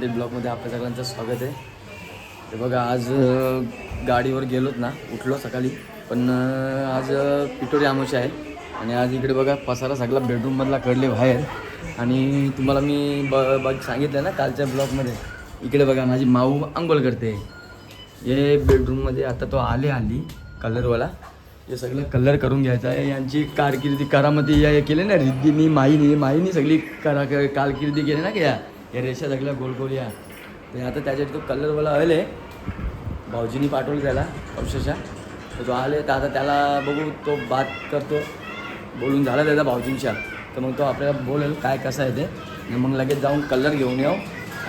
पाटील ब्लॉगमध्ये आपल्या सगळ्यांचं स्वागत आहे. ते बघा आज गाडीवर गेलोत ना उठलो सकाळी पण आज पिटोरी आमोशी आहे. आणि आज इकडे बघा पसारा सगळा बेडरूममधला कडले बाहेर. आणि तुम्हाला मी ब बघ सांगितलं ना कालच्या ब्लॉगमध्ये इकडे बघा माझी माऊ आंघोळ करते. हे बेडरूममध्ये आता तो आले आली कलरवाला. हे सगळं कलर करून घ्यायचं आहे. यांची कारकिर्दी करामती या केले ना रिद्धीनी माईनी माईनी सगळी करा कारकिर्दी केली ना की या. या रेषा सगळ्या गोल गोल या. तर आता त्याच्यात तो कलरवाला आले भाऊजीनी पाठवलं त्याला अक्षरशः. तर तो आले तर आता त्याला बघू तो बात करतो. बोलून झाला त्याचा भाऊजींच्या. तर मग तो आपल्याला बोलेल काय कसं आहे ते. मग लगेच जाऊन कलर घेऊन येऊ.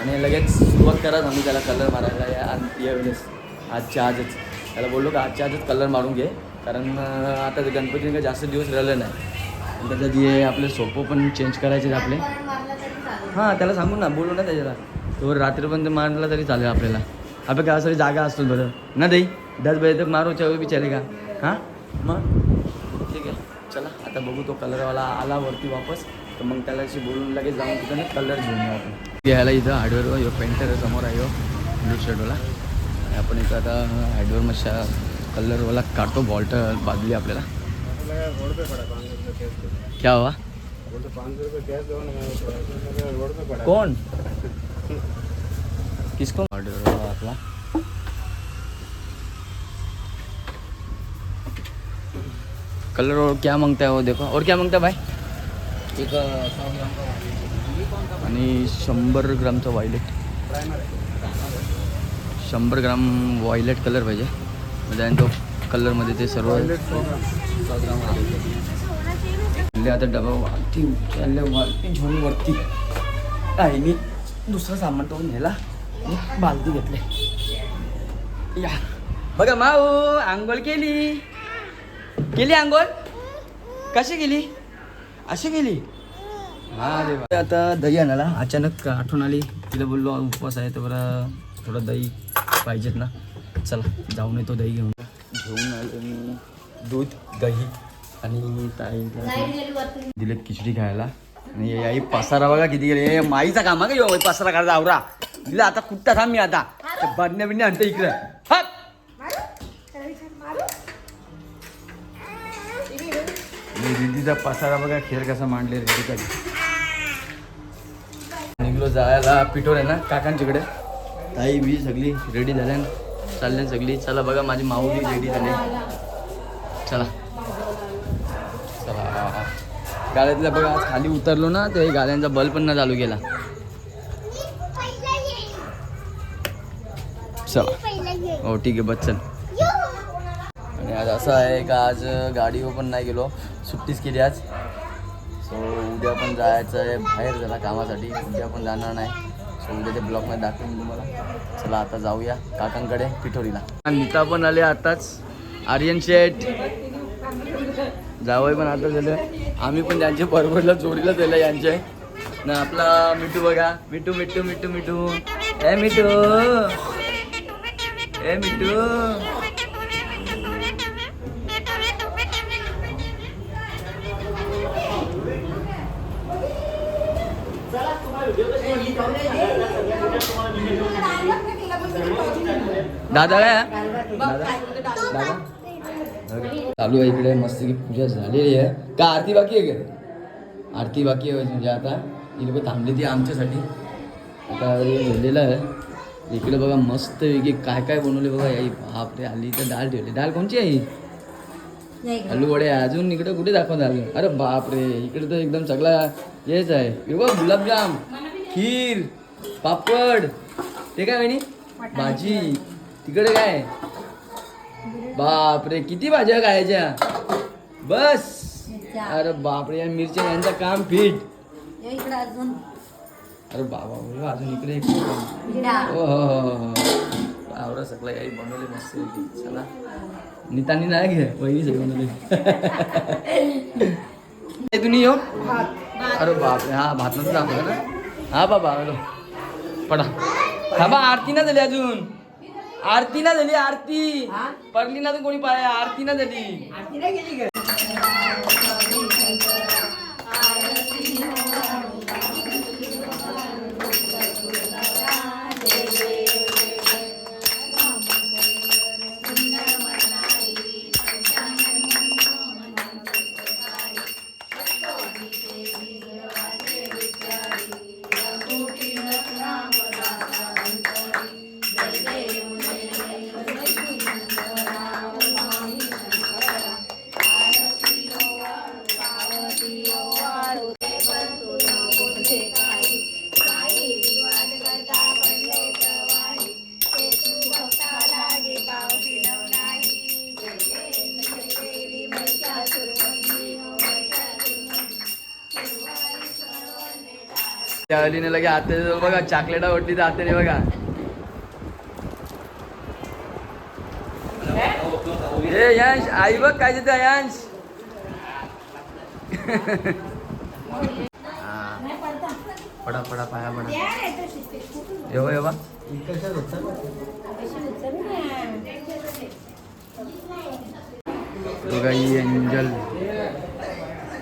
आणि लगेच सुरुवात करा आम्ही त्याला कलर मारायला या यावेळेस आजच्या आजच. त्याला बोललो का आजच्या आजच कलर मारून घे. कारण आता ते काही जास्त दिवस राहिलं नाही. त्याच्यात हे आपले सोपं पण चेंज करायचे आहेत आपले. हां त्याला सांगू ना बोलू ना त्याच्याला. तो रात्रीपर्यंत मारला तरी चालेल आपल्याला. आपल्या गावासाठी जागा असतो बरं. ना दई दस बजे तक मारो चाहे भी चलेगा हां? मग? ठीक आहे. चला आता बघू तो कलरवाला आला वरती वापस. तर मग त्याला अशी बोलून लगेच जाऊन तिथं कलर घेऊन येऊ आपण. घ्यायला इथं हार्डवेअर यो पेंटर समोर आहे ब्लू शर्टवाला आपण इथं आता हार्डवेअर मशा कलरवाला काढतो बॉल्ट बाजली आपल्याला. क्या हुआ? कौन किसको? ऑर्डर हुआ आपला कलर और क्या मांगता है वो देखो। और क्या मांगता है भाई? एक आणि शंभर ग्रामचं व्हायलेट शंभर ग्राम व्हायलेट कलर पाहिजे म्हणजे आणि तो कलरमध्ये ते सर्व सौ आता डबा वाढती उचलल्या वाढती घेऊन वरती. आईनी दुसरं सामान तो नेला बालदी घेतले. या. बघा माऊ आंघोळ केली. केली आंघोळ? कशी केली? अशी केली? हा रे आता दही आणायला. अचानक आठवण आली. तिला बोललो उपवास आहे तर बरं थोडं दही पाहिजेत ना. चला जाऊन येतो दही घेऊन. घेऊन आलो मी. दूध दही. आणि ताईला दिलेत खिचडी खायला. आणि आई पसारा बघा किती गेले. माईचा काम आहे का ह्यो पसारा करायचा आवरा. दिला आता कुठता थांब मी आता बडण्या बिडण्या आणतो इकडे. हट! रिद्धीचा पसारा बघा खेळ कसा मांडले रिद्धीकडे निघलो जायला. पिठोर आहे ना काकांच्याकडे. ताई बी सगळी रेडी झाल्या चालल्या सगळी. चला बघा माझी माऊ बी रेडी झाली. चला. गाड्यातल्या बघा आज खाली उतरलो ना ते गाड्यांचा बल्ब पण ना चालू केला. चला. हो ठीक आहे बस चल. आणि आज असं आहे का आज गाडीवर पण नाही गेलो. सुट्टीच केली आज. सो उद्या पण जायचं आहे बाहेर जरा कामासाठी. उद्या पण जाणार नाही. सो उद्या ते ब्लॉकमध्ये दाखवेन तुम्हाला. चला आता जाऊया काकांकडे पिठोरीला. नीता पण आले आताच. आर्यन शेठ जावई पण आता झालं. आम्ही पण त्यांच्या बरोबरला जोडीला झालं यांचे. ना आपला मिठू बघा. मिठू मिठू मिठू मिठू. ए मिठू. ए मिठू. दादा काय दादा. दादा. चालू आहे इकडे मस्त की पूजा झालेली आहे. का आरती बाकी आहे का? आरती बाकी आहे म्हणजे आता. ही लोक थांबली ती आमच्यासाठी. आता हे झालेलं आहे. इकडे बघा मस्त पैकी काय काय बनवले बघा. आई बापरे आली तर डाळ ठेवली. डाळ कोणची आहे? आलू वडे. अजून इकडे कुठे दाखवत आलं अरे बापरे इकडे तर एकदम सगळा हेच आहे. हे बघ गुलाबजाम खीर पापड. ते काय म्हणे भाजी. तिकडे काय? बापरे किती भाज्या खायच्या? बस. अरे बापरे या मिरच्या यांचं काम फिट. इकडे अजून. अरे बाबा बघा, अजून इकडे एक. हो हो हो हो हो. आवरा सगळं काही बनवले मस्त. चला. नितानी नाही घे वहिनी सगळं बनवले. तुम्ही येऊ? अरे बापरे हा भात नंतर दाखवलं ना? हा बाबा हॅलो. पडा. हा बा आरती ना झाली अजून. आरती ना झाली आरती. पडली ना तर कोणी पाय आरती ना झाली. त्या अलीने लगे आते बघा चॉकलेट आवडली तर आत्याने बघा. ए यांश आई बघ काय देते यांश. पडा पडा पाया पडा. येवा येवा बघा ही एंजल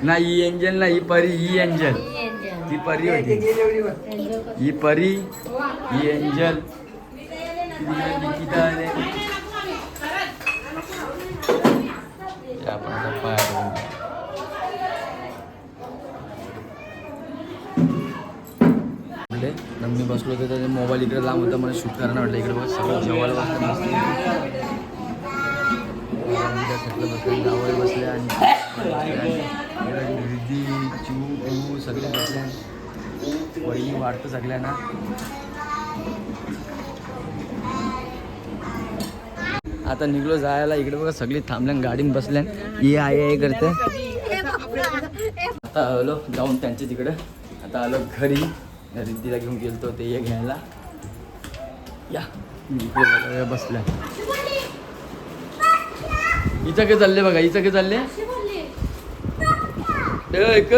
नाही ही एंजल नाही परी ही एंजल ती परी होती. ही परी ही एंजल. निकिता आपण मी बसलो होतो त्याचा मोबाईल इकडे लांब होता मला शूट करायला वाटलं इकडे बघ सगळं जेवायला बसलं मस्त सगळं बसले जावळ बसले आणि रिद्धी चिऊ पिऊ सगळे बसले वहिनी वाटतं सगळ्यांना आता निघलो जायला इकडे बघा सगळी थांबल्यान गाडीन बसल्यान. ये आहे आय करते. आता आलो जाऊन त्यांच्या तिकडं. आता आलो घरी. रिद्धीला घेऊन गेलतो ते ये घ्यायला. या. इकडे बसल्या. हिचं काय चालले बघा हिचं काय चालले? ए, ऐक